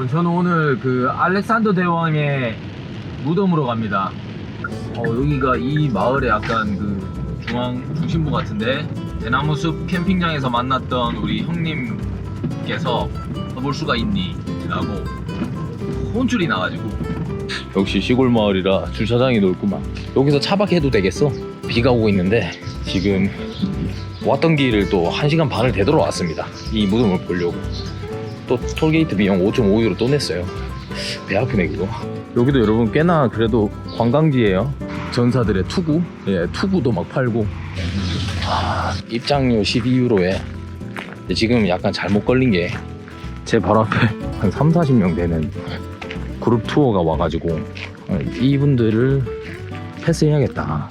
여러분 저는 오늘 그 알렉산더 대왕의 무덤으로 갑니다. 어, 여기가 이 마을의 약간 그 중앙 중심부 같은데 대나무숲 캠핑장에서 만났던 우리 형님께서 볼 수가 있니? 라고 혼쭐이 나가지고 역시 시골 마을이라 주차장이 넓구만 여기서 차박해도 되겠어? 비가 오고 있는데 지금 왔던 길을 또 1시간 반을 되돌아 왔습니다 이 무덤을 보려고 또 톨게이트 비용 5.5유로 또 냈어요. 배 아프네 그거. 여기도 여러분 꽤나 그래도 관광지예요. 전사들의 투구. 예 투구도 막 팔고. 아, 입장료 12유로에 지금 약간 잘못 걸린 게 제 바로 앞에 한 3, 40명 되는 그룹 투어가 와가지고 어, 이분들을 패스해야겠다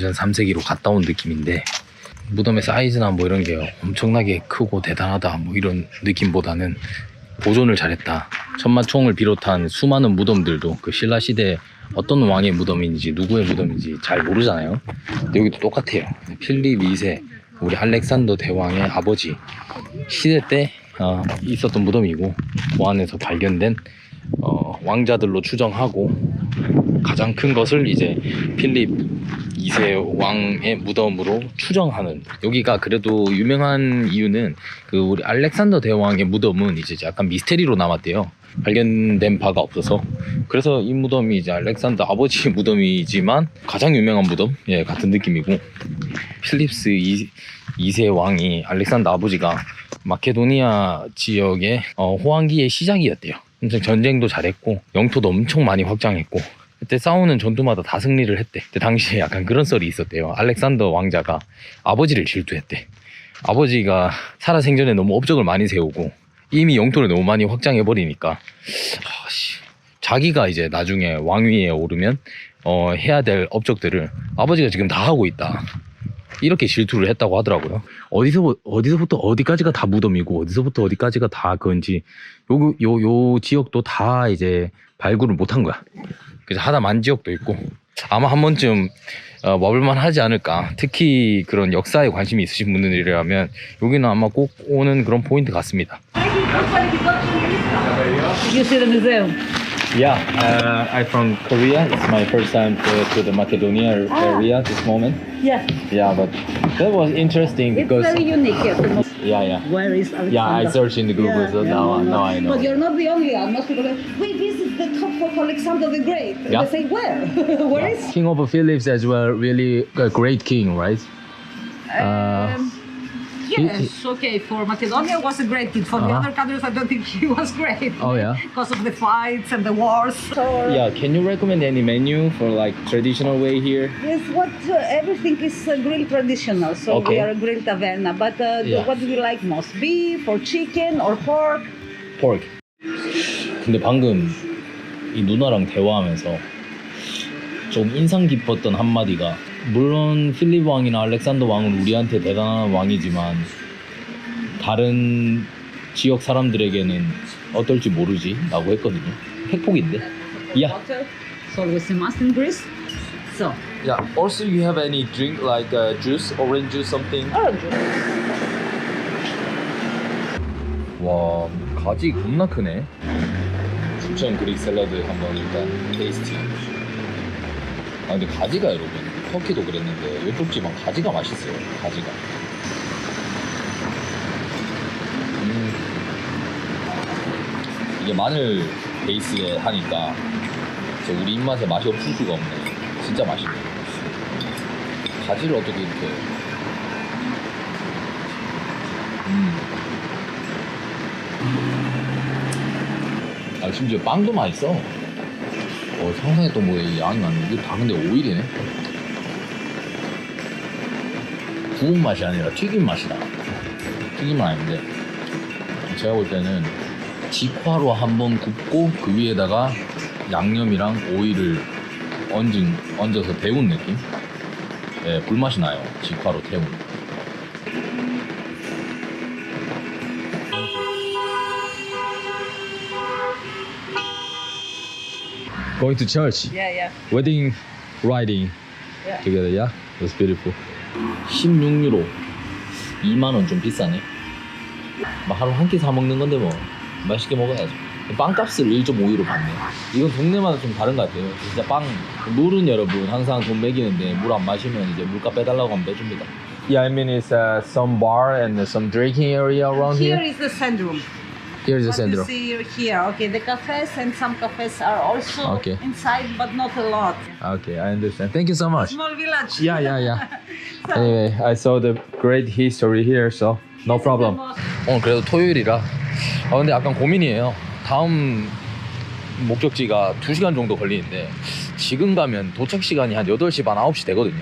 기원전 3세기로 갔다 온 느낌인데 무덤의 사이즈나 뭐 이런 게 엄청나게 크고 대단하다 뭐 이런 느낌보다는 보존을 잘했다. 천마총을 비롯한 수많은 무덤들도 그 신라 시대 어떤 왕의 무덤인지 누구의 무덤인지 잘 모르잖아요. 근데 여기도 똑같아요. 필립 2세 우리 알렉산더 대왕의 아버지 시대 때 어, 있었던 무덤이고 그 안에서 발견된 어, 왕자들로 추정하고 가장 큰 것을 이제 필립 2세 왕의 무덤으로 추정하는. 여기가 그래도 유명한 이유는 그 우리 알렉산더 대왕의 무덤은 이제 약간 미스테리로 남았대요. 발견된 바가 없어서. 그래서 이 무덤이 이제 알렉산더 아버지 무덤이지만 가장 유명한 무덤? 예 같은 느낌이고. 필립스 2, 2세 왕이 알렉산더 아버지가 마케도니아 지역의 어, 호황기의 시작이었대요. 엄청 전쟁도 잘했고 영토도 엄청 많이 확장했고 그때 싸우는 전투마다 다 승리를 했대. 그때 당시에 약간 그런 썰이 있었대요. 알렉산더 왕자가 아버지를 질투했대. 아버지가 살아생전에 너무 업적을 많이 세우고 이미 영토를 너무 많이 확장해 버리니까 자기가 이제 나중에 왕위에 오르면 어, 해야 될 업적들을 아버지가 지금 다 하고 있다. 이렇게 질투를 했다고 하더라고요. 어디서 어디서부터 어디까지가 다 무덤이고 어디서부터 어디까지가 다 그건지 요요요 지역도 다 이제 발굴을 못한 거야. 그래서 하다 만 지역도 있고 아마 한 번쯤 어, 와볼만 하지 않을까. 특히 그런 역사에 관심이 있으신 분들이라면 여기는 아마 꼭 오는 그런 포인트 같습니다. You see the museum? Yeah, uh, I'm from Korea. It's my first time to, to the Macedonia area this moment. Yeah, Yeah, but that was interesting it's because very unique. Yes. yeah, yeah. Where is Alexander? Yeah, I searched in the Google, yeah, so now, now I know. But you're not the only one. Most people go, we visit the top of Alexander the Great. Yeah. They say, where? Where is? King of Philips as well, really a great king, right? Uh, Um, yes, okay. For Macedonia, was a great kid. For the Uh-huh. other countries, I don't think he was great. Oh, yeah? Because of the fights and the wars. So, Yeah, can you recommend any menu for like traditional way here? Yes, what uh, everything is uh, grilled traditional. So Okay. we are a grilled taverna. But uh, Yeah. what do you like most? Beef or chicken or pork? Pork. 근데 방금 이 누나랑 대화하면서 좀 인상 깊었던 한마디가 물론 필립 왕이나 알렉산더 왕은 우리한테 대단한 왕이지만 다른 지역 사람들에게는 어떨지 모르지 라고 했거든요 Yeah Water. So always a must in Greece. So Yeah Also you have any drink like uh, juice, orange juice something? orange. 와 가지 겁나 크네 추천 그릭 샐러드 한번 일단 테이스팅 아 근데 가지가 여러분 터키도 그랬는데 이쪽 집은 가지가 맛있어요. 가지가. 음. 이게 마늘 베이스에 하니까 우리 입맛에 맛이 없을 수가 없네. 진짜 맛있네. 가지를 어떻게 이렇게. 음. 아 심지어 빵도 맛있어. 어 상상했던 거에 양이 많네. 이거 다 근데 오일이네. 구운 맛이 아니라 튀김 맛이다. 튀김은 아닌데 제가 볼 때는 직화로 한번 굽고 그 위에다가 양념이랑 오이를 얹은, 얹어서 데운 느낌? 네, 불맛이 나요. 직화로 데운. Going to church. Yeah, yeah. wedding riding Yeah. together, yeah? That's beautiful. 16유로. 2만 원 좀 비싸네. 뭐 하루 한 끼 사 먹는 건데 뭐 맛있게 먹어야죠. 빵값을 1.5유로 받네. 이건 동네마다 좀 다른 것 같아요. 진짜 빵 물은 여러분 항상 돈 매기는데 물 안 마시면 이제 물값 빼달라고 하면 빼줍니다. Yeah, I mean it's uh, some bar and some drinking area around Here is the sandroom. Here is the What you see here, okay. The cafes and some cafes are also Okay. inside, but not a lot. Okay, I understand. Thank you so much. Small village. Yeah, yeah, yeah. Anyway, I saw the great history here, so no problem. 오늘 그래도 토요일이라. 아 근데 약간 고민이에요. 다음 목적지가 2시간 정도 걸리는데 지금 가면 도착 시간이 한 8시 반 9시 되거든요.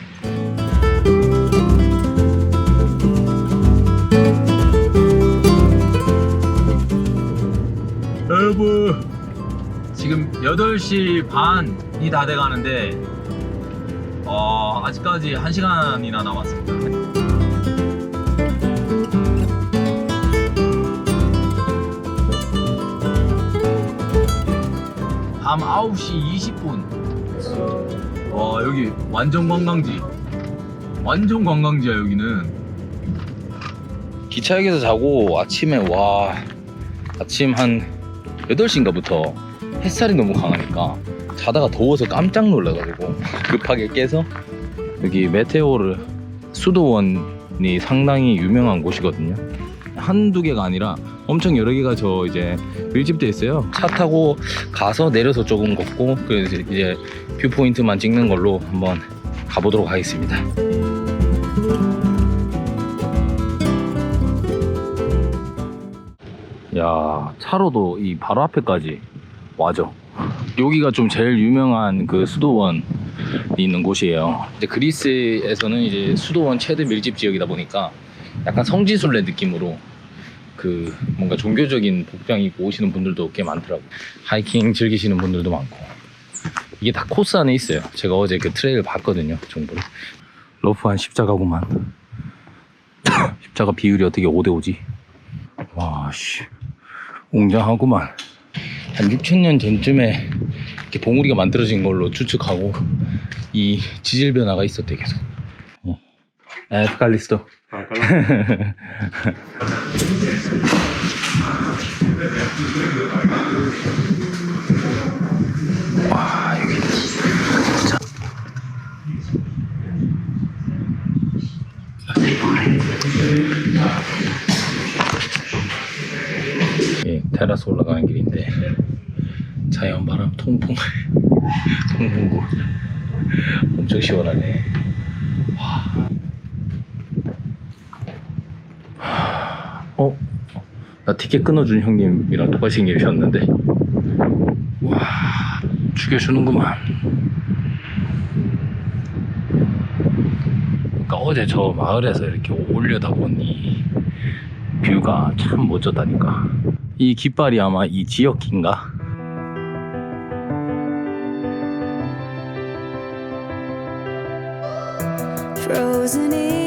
여보 지금 8시 반이 다 돼가는데 어, 아직까지 1시간이나 남았습니다. 밤 9시 20분. 와, 여기 완전 관광지. 완전 관광지야, 여기는. 기차역에서 자고 아침에 와, 아침 한 8시인가부터 햇살이 너무 강하니까 자다가 더워서 깜짝 놀라가지고 급하게 깨서 여기 메테오르 수도원이 상당히 유명한 곳이거든요. 한두 개가 아니라 엄청 여러 개가 저 이제 밀집돼 있어요. 차 타고 가서 내려서 조금 걷고 그래서 이제 뷰 포인트만 찍는 걸로 한번 가보도록 하겠습니다. 야 차로도 이 바로 앞에까지 와죠. 여기가 좀 제일 유명한 그 수도원이 있는 곳이에요. 이제 그리스에서는 이제 수도원 최대 밀집 지역이다 보니까 약간 성지순례 느낌으로 그 뭔가 종교적인 복장 입고 오시는 분들도 꽤 많더라고. 하이킹 즐기시는 분들도 많고. 이게 다 코스 안에 있어요. 제가 어제 그 트레일 봤거든요. 정보를. 러프한 십자가구만. 십자가 비율이 어떻게 5대5지? 와, 씨. 웅장하구만. 한 6천년 전쯤에 이렇게 봉우리가 만들어진 걸로 추측하고 이 지질 변화가 있었대 계속. 어. 에스칼리스토. 와 테라스 올라가는 길인데 자연 바람 통풍 통풍구 엄청 시원하네. 와. 어? 나 티켓 끊어준 형님이랑 똑같이 생기셨는데 와 죽여주는구만 그러니까 어제 저 마을에서 이렇게 올려다보니 뷰가 참 멋졌다니까 이 깃발이 아마 이 지역 긴가? Frozen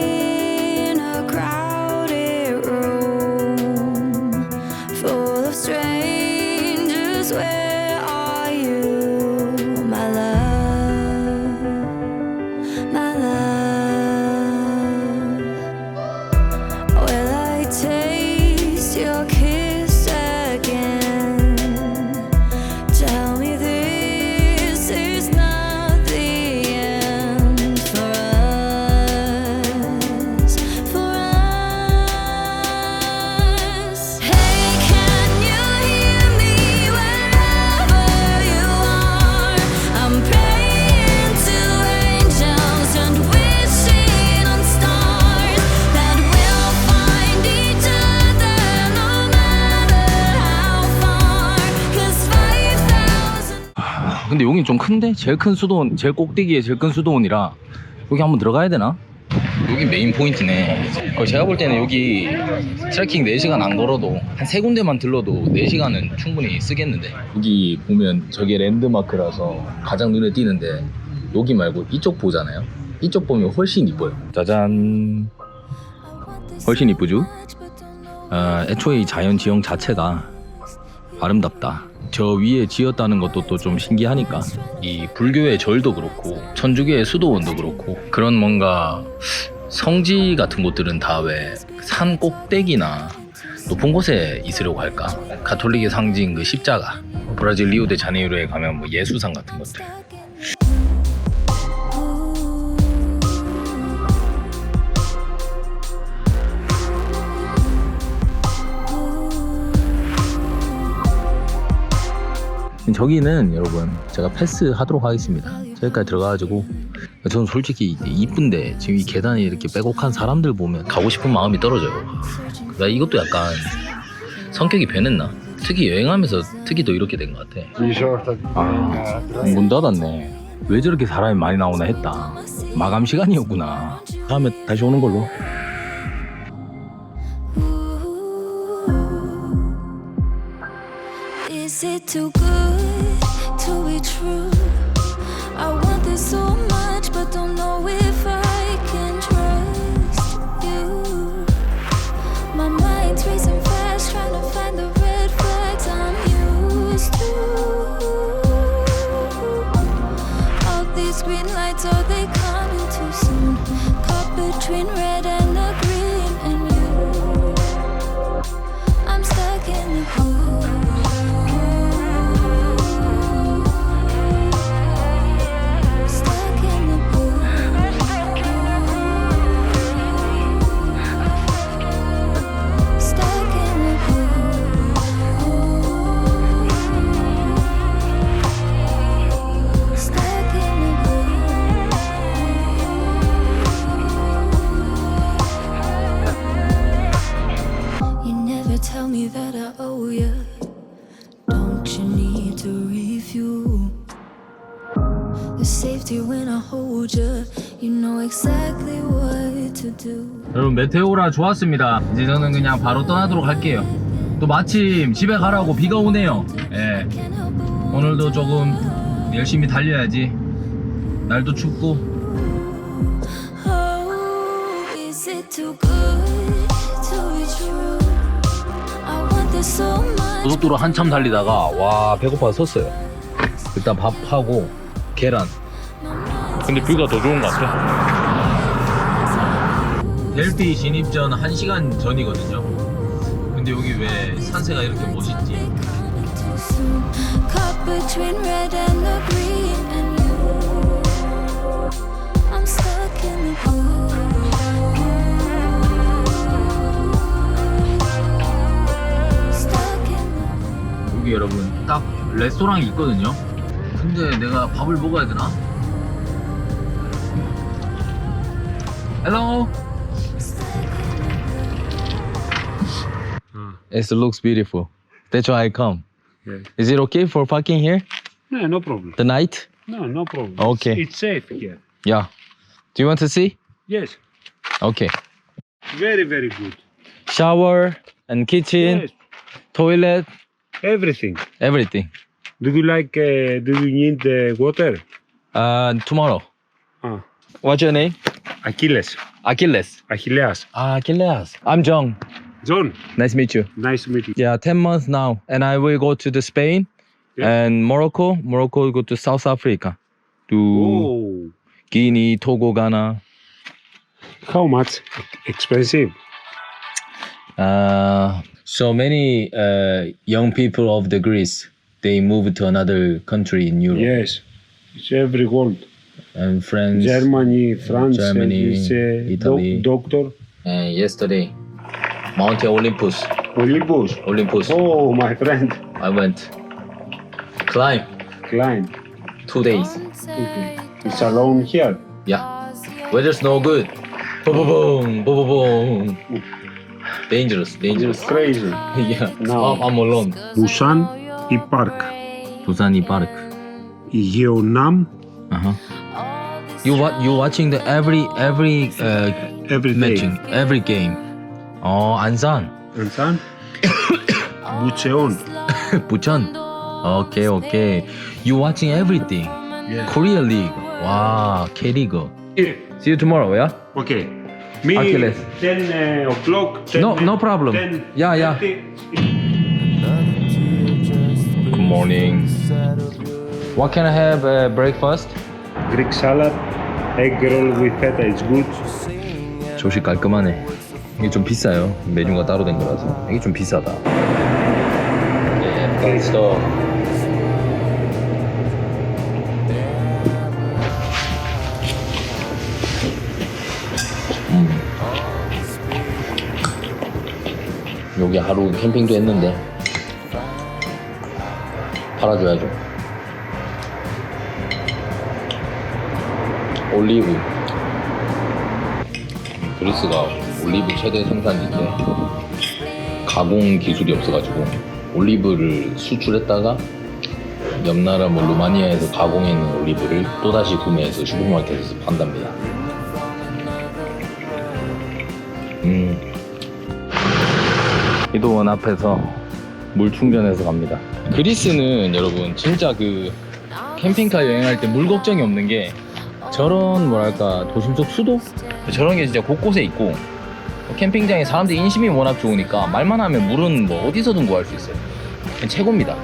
5,000 근데 여긴 좀 큰데? 제일 큰 수도원 제일 꼭대기에 제일 큰 수도원이라 여기 한번 들어가야 되나? 여기 메인 포인트네. 어, 제가 볼 때는 여기 트레킹 4시간 안 걸어도 한 세 군데만 들러도 4시간은 충분히 쓰겠는데. 여기 보면 저게 랜드마크라서 가장 눈에 띄는데 여기 말고 이쪽 보잖아요. 이쪽 보면 훨씬 이뻐요. 짜잔. 훨씬 이쁘죠? 아, 애초에 이 자연 지형 자체가 아름답다. 저 위에 지었다는 것도 또 좀 신기하니까 이 불교의 절도 그렇고 천주교의 수도원도 그렇고 그런 뭔가 성지 같은 곳들은 다 왜 산 꼭대기나 높은 곳에 있으려고 할까? 가톨릭의 상징 그 십자가 브라질 리오데 자네이루에 가면 뭐 예수상 같은 것들 저기는 여러분 제가 패스하도록 하겠습니다. 저기까지 들어가가지고 저는 솔직히 이쁜데 지금 이 계단에 이렇게 빼곡한 사람들 보면 가고 싶은 마음이 떨어져요. 나 이것도 약간 성격이 변했나? 특히 여행하면서 특히 더 이렇게 된 것 같아. 아, 문 닫았네. 왜 저렇게 사람이 많이 나오나 했다. 마감 시간이었구나. 다음에 다시 오는 걸로. Is it too good true? I want this so that I owe you. Don't you need to review? The safety when I hold you, you know exactly what to do. 여러분 메테오라 좋았습니다. 이제 저는 그냥 바로 떠나도록 할게요. 또 마침 집에 가라고 비가 오네요. 예. Can't help but 오늘도 조금 열심히 달려야지. 날도 춥고 oh, is it too good to be true? 고속도로 한참 달리다가 와 배고파서 섰어요. 일단 밥하고 계란. 근데 뷰가 더 좋은 것 같아. 델피 진입 전 1시간 전이거든요. 근데 여기 왜 산세가 이렇게 멋있지? Coming too soon. Caught between red and the green, 여기 여러분 딱 레스토랑이 있거든요. 근데 내가 밥을 먹어야 되나? Hello. It looks beautiful. That's why I come. Yes. Is it okay for parking here No, no problem. the night? No, no problem. Okay. It's, it's safe here. Yeah. Do you want to see? Yes. Okay. Very, very good. Shower and kitchen, Yes. toilet, Everything. everything. Do you like? Uh, do you need uh, water? Uh, tomorrow. Ah, What's your name? Achilles. Achilles. Achilles. Ah, Achilles. I'm John. John. Nice to meet you. Nice to meet you. Yeah, 10 months now. And I will go to the Spain Yeah. and Morocco. Morocco go to South Africa. To Oh, Guinea, Togo, Ghana. how much? Expensive. Uh, so many uh, young people of the Greece, they move to another country in Europe. Yes. It's every world. And friends. Germany, France, Germany, it's, uh, Italy. doc- doctor. And yesterday, Mount Olympus. Olympus. Olympus. Oh, my friend. I went. Climb. Climb. Two days. It's alone here. Yeah. Weather's no good. Boom, boom, boom, boom, boom dangerous, dangerous. Crazy. yeah. No. I'm, alone. Busan и Park, Busan и Park, Yeonam. Uh-huh. You wa- you watching the every every uh, every matching, every game. Oh, Ansan. Ansan. Bucheon. Bucheon. Okay, okay. You watching everything. Yeah. Korea League. Wow, K League. See you tomorrow, yeah? Okay. Me, Achilles. 10 uh, o'clock. 10, No, no problem. 10, Yeah, yeah. 30. Good morning. What can I have uh, breakfast? Greek salad, egg roll with feta is good. 조식 깔끔하네. 이게 좀 비싸요. 메뉴가 따로 된 거라서. 이게 좀 비싸다. 예, 맛있어. 여기 하루 캠핑도 했는데 팔아줘야죠. 올리브. 그리스가 올리브 최대 생산지인데 가공 기술이 없어가지고 올리브를 수출했다가 옆 나라 뭐 루마니아에서 가공해놓은 올리브를 또다시 구매해서 슈퍼마켓에서 판답니다. 음. 이도원 앞에서 물 충전해서 갑니다. 그리스는 여러분 진짜 그 캠핑카 여행할 때 물 걱정이 없는 게 저런 뭐랄까 도심 속 수도? 저런 게 진짜 곳곳에 있고 캠핑장에 사람들 인심이 워낙 좋으니까 말만 하면 물은 뭐 어디서든 구할 수 있어요. 최고입니다